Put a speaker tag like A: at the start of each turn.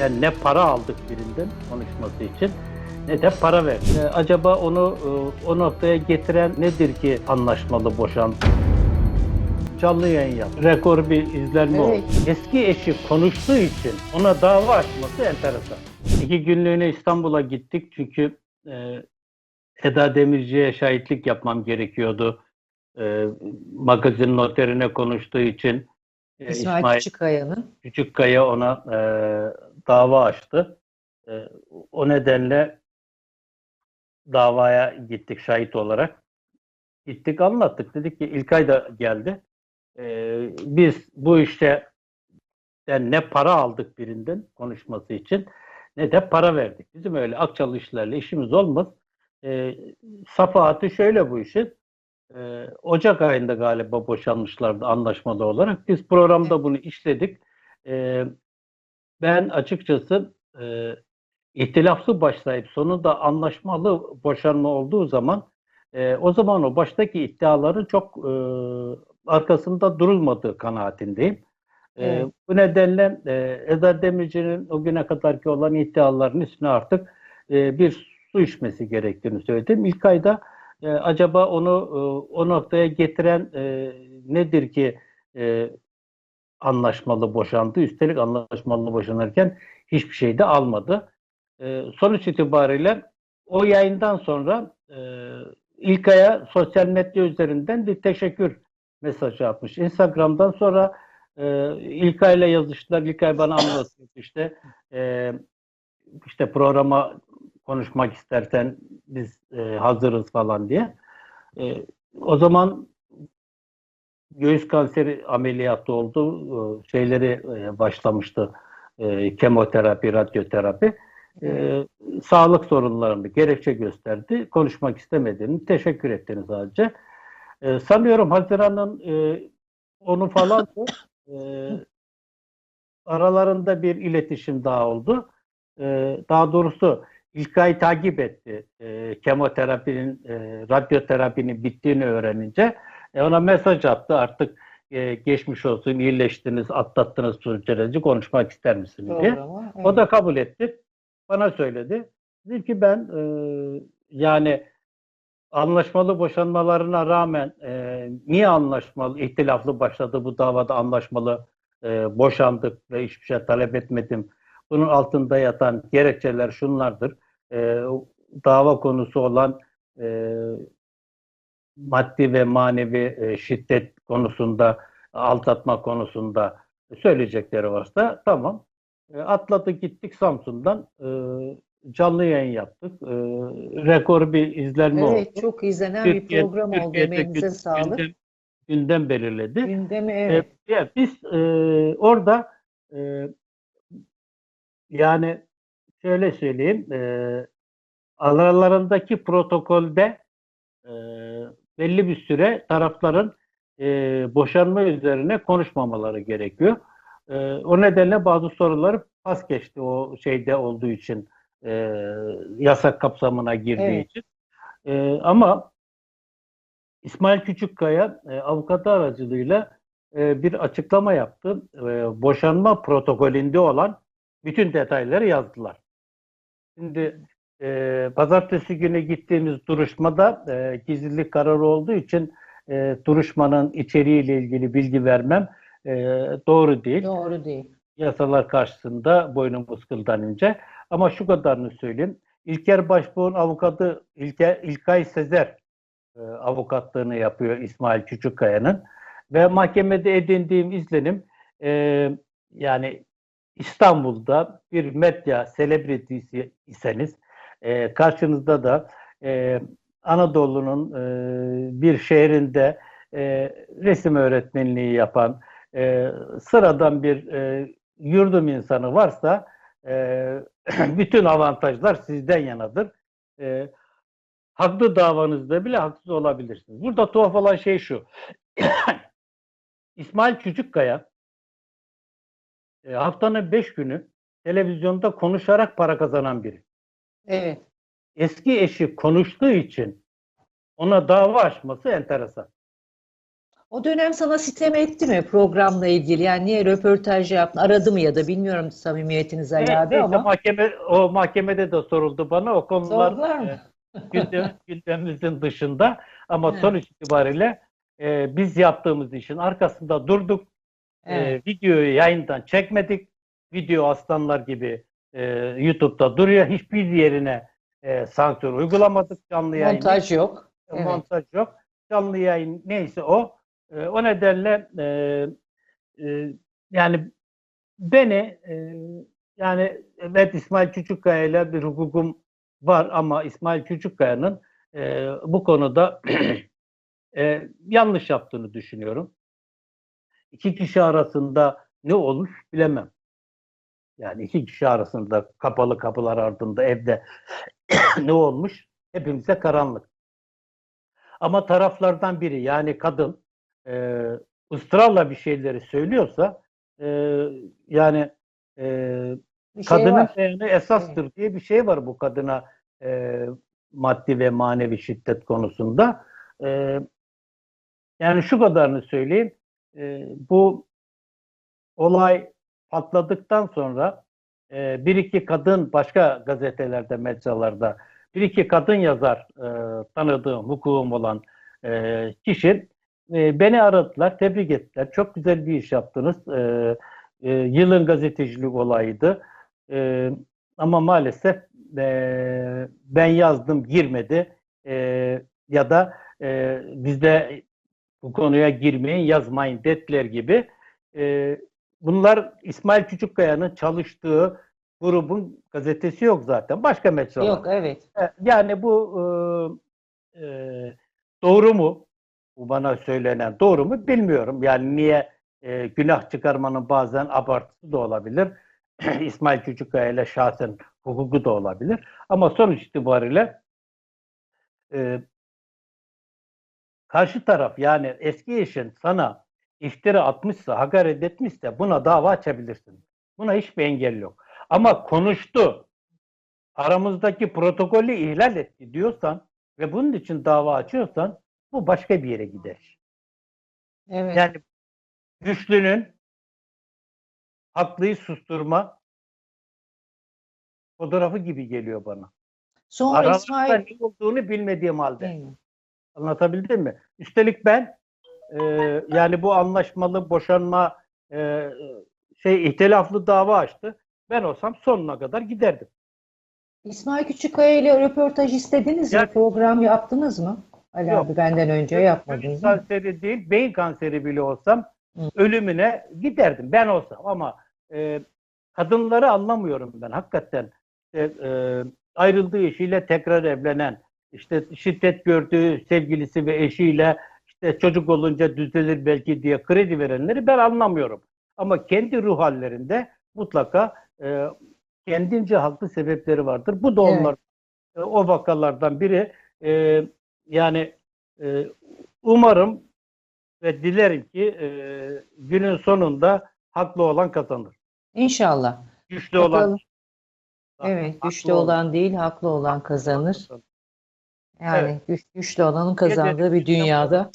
A: Yani ne para aldık birinden konuşması için ne de para verdik. Ee, acaba onu e, o noktaya getiren nedir ki anlaşmalı boşandı? Canlı yayın yaptı. Rekor bir izlenme
B: Evet.
A: oldu. Eski eşi konuştuğu için ona dava açması enteresan. İki günlüğüne İstanbul'a gittik çünkü e, Eda Demirci'ye şahitlik yapmam gerekiyordu. E, magazin noterine konuştuğu için e,
B: İsmail, Küçükkaya'nın.
A: Küçükkaya ona e, dava açtı. E, o nedenle davaya gittik şahit olarak. Gittik anlattık. Dedik ki İlkay da geldi. E, biz bu işte yani ne para aldık birinden konuşması için ne de para verdik. Bizim öyle akçalı işlerle işimiz olmaz. E, safahatı şöyle bu işin. E, Ocak ayında galiba boşanmışlardı anlaşmalı olarak. Biz programda bunu işledik. E, ben açıkçası e, ihtilaflı başlayıp sonunda anlaşmalı boşanma olduğu zaman e, o zaman o baştaki iddiaların çok e, arkasında durulmadığı kanaatindeyim. E,
B: Evet.
A: Bu nedenle e, Eda Demirci'nin o güne kadarki olan iddiaların üstüne artık e, bir su içmesi gerektiğini söyledim. İlk ayda e, acaba onu e, o noktaya getiren e, nedir ki e, anlaşmalı boşandı. Üstelik anlaşmalı boşanırken hiçbir şey de almadı. E, sonuç itibariyle o yayından sonra e, İlkay'a sosyal medya üzerinden bir teşekkür mesajı atmış. Instagram'dan sonra e, İlkay'la yazıştılar. İlkay bana anlatıyor işte e, işte programa konuşmak istersen biz e, hazırız falan diye. E, o zaman göğüs kanseri ameliyatı oldu. E, şeyleri e, başlamıştı. E, kemoterapi, radyoterapi. E, sağlık sorunlarını gerekçe gösterdi. Konuşmak istemediğini, teşekkür ettiğini sadece. E, sanıyorum Haziran'ın e, onu falan e, aralarında bir iletişim daha oldu. E, daha doğrusu İlkay takip etti. E, kemoterapinin, e, radyoterapinin bittiğini öğrenince e, ona mesaj attı. Artık e, geçmiş olsun, iyileştiniz, atlattınız süreci konuşmak ister misiniz diye.
B: Programa.
A: O da kabul etti. Bana söyledi. Dedim ki ben e, yani anlaşmalı boşanmalarına rağmen e, niye anlaşmalı, ihtilaflı başladı bu davada anlaşmalı e, boşandık ve hiçbir şey talep etmedim. Bunun altında yatan gerekçeler şunlardır. E, dava konusu olan e, maddi ve manevi e, şiddet konusunda, aldatma konusunda söyleyecekleri varsa tamam. E, atladık gittik Samsun'dan e, canlı yayın yaptık. E, rekor bir izlenme
B: Evet
A: oldu.
B: çok izlenen bir
A: Türkiye-
B: program oldu.
A: Türkiye'de
B: Emeğinize
A: gün-
B: sağlık.
A: Gündem, gündem belirledi.
B: Gündemi
A: E,
B: evet.
A: ya biz e, orada e, yani şöyle söyleyeyim e, aralarındaki protokolde e, belli bir süre tarafların e, boşanma üzerine konuşmamaları gerekiyor. E, o nedenle bazı soruları pas geçti o şeyde olduğu için e, yasak kapsamına girdiği
B: Evet.
A: için. E, ama İsmail Küçükkaya e, avukatı aracılığıyla e, bir açıklama yaptı. E, boşanma protokolünde olan bütün detayları yazdılar. Şimdi e, pazartesi günü gittiğimiz duruşmada e, gizlilik kararı olduğu için e, duruşmanın içeriğiyle ilgili bilgi vermem e, doğru değil.
B: Doğru değil.
A: Yasalar karşısında boynumuz kıldanınca. Ama şu kadarını söyleyeyim. İlker Başbuğ'un avukatı İlker, İlkay Sezer e, avukatlığını yapıyor İsmail Küçükkaya'nın. Ve mahkemede edindiğim izlenim e, yani İstanbul'da bir medya selebrity'si iseniz e, karşınızda da e, Anadolu'nun e, bir şehrinde e, resim öğretmenliği yapan e, sıradan bir e, yurdum insanı varsa e, bütün avantajlar sizden yanadır. E, haklı davanızda bile haksız olabilirsiniz. Burada tuhaf olan şey şu. İsmail Küçükkaya e, haftanın beş günü televizyonda konuşarak para kazanan biri.
B: Evet.
A: Eski eşi konuştuğu için ona dava açması enteresan.
B: O dönem sana sitem etti mi programla ilgili? Yani niye röportaj yaptın? Aradı mı ya da bilmiyorum samimiyetiniz Ali
A: Evet,
B: abi
A: neyse,
B: ama
A: mahkeme, o mahkemede de soruldu bana. O konular
B: sordular mı?
A: e, gündem, gündemimizin dışında. Ama
B: Evet.
A: sonuç itibariyle e, biz yaptığımız işin arkasında durduk.
B: Evet.
A: E, videoyu yayından çekmedik. Video aslanlar gibi e, YouTube'da duruyor. Hiçbir yerine e, sansür uygulamadık canlı yayın.
B: Montaj yok. Evet.
A: Montaj yok. Canlı yayın neyse o. E, o nedenle e, e, yani beni e, yani evet İsmail Küçükkaya ile bir hukukum var ama İsmail Küçükkaya'nın e, bu konuda e, yanlış yaptığını düşünüyorum. İki kişi arasında ne olur bilemem. Yani iki kişi arasında kapalı kapılar ardında evde ne olmuş hepimize karanlık. Ama taraflardan biri yani kadın e, ısrarla bir şeyleri söylüyorsa e, yani e,
B: Bir şey
A: kadının
B: var.
A: beyanı esastır diye bir şey var bu kadına e, maddi ve manevi şiddet konusunda. E, yani şu kadarını söyleyeyim. E, bu olay patladıktan sonra e, bir iki kadın başka gazetelerde, mecralarda bir iki kadın yazar e, tanıdığım, hukukum olan e, kişi e, beni aradılar, tebrik ettiler. Çok güzel bir iş yaptınız. E, e, yılın gazetecilik olayıydı. E, ama maalesef e, ben yazdım girmedi E, ya da e, bizde bu konuya girmeyin yazmayın dediler gibi. E, bunlar İsmail Küçükkaya'nın çalıştığı grubun gazetesi yok zaten. Başka mecralar.
B: Yok evet.
A: E, Yani bu e, e, doğru mu? Bu bana söylenen doğru mu bilmiyorum. Yani niye e, günah çıkarmanın bazen abartısı da olabilir. İsmail Küçükkaya ile şahsen hukuku da olabilir. Ama sonuç itibariyle e, karşı taraf yani eski eşin sana iftira atmışsa, hakaret etmişse buna dava açabilirsin. Buna hiçbir engel yok. Ama konuştu, aramızdaki protokolü ihlal etti diyorsan ve bunun için dava açıyorsan bu başka bir yere gider.
B: Evet.
A: Yani güçlünün haklıyı susturma fotoğrafı gibi geliyor bana.
B: Sonra
A: Aralarında
B: İsmail
A: ne olduğunu bilmediğim halde.
B: Mi?
A: Anlatabildim mi? Üstelik ben e, yani bu anlaşmalı boşanma e, şey ihtilaflı dava açtı. Ben olsam sonuna kadar giderdim.
B: İsmail Küçükkaya ile röportaj istediniz mi?
A: Ya-
B: Program yaptınız mı? Ali
A: Yok.
B: abi benden önce yapmadınız mı?
A: kanseri değil, beyin kanseri bile olsam
B: Hı.
A: ölümüne giderdim ben olsam ama e, kadınları anlamıyorum ben hakikaten. İşte, e, ayrıldığı eşiyle tekrar evlenen, işte şiddet gördüğü sevgilisi ve eşiyle işte çocuk olunca düzelir belki diye kredi verenleri ben anlamıyorum. Ama kendi ruh hallerinde mutlaka e, kendince haklı sebepleri vardır. Bu da
B: Evet.
A: onlar e, o vakalardan biri. E, yani e, umarım ve dilerim ki e, günün sonunda haklı olan kazanır.
B: İnşallah.
A: Güçlü
B: Bakalım.
A: olan
B: Evet,
A: haklı
B: güçlü olan değil, haklı olan kazanır. Yani güç- güçlü olanın kazandığı bir dünyada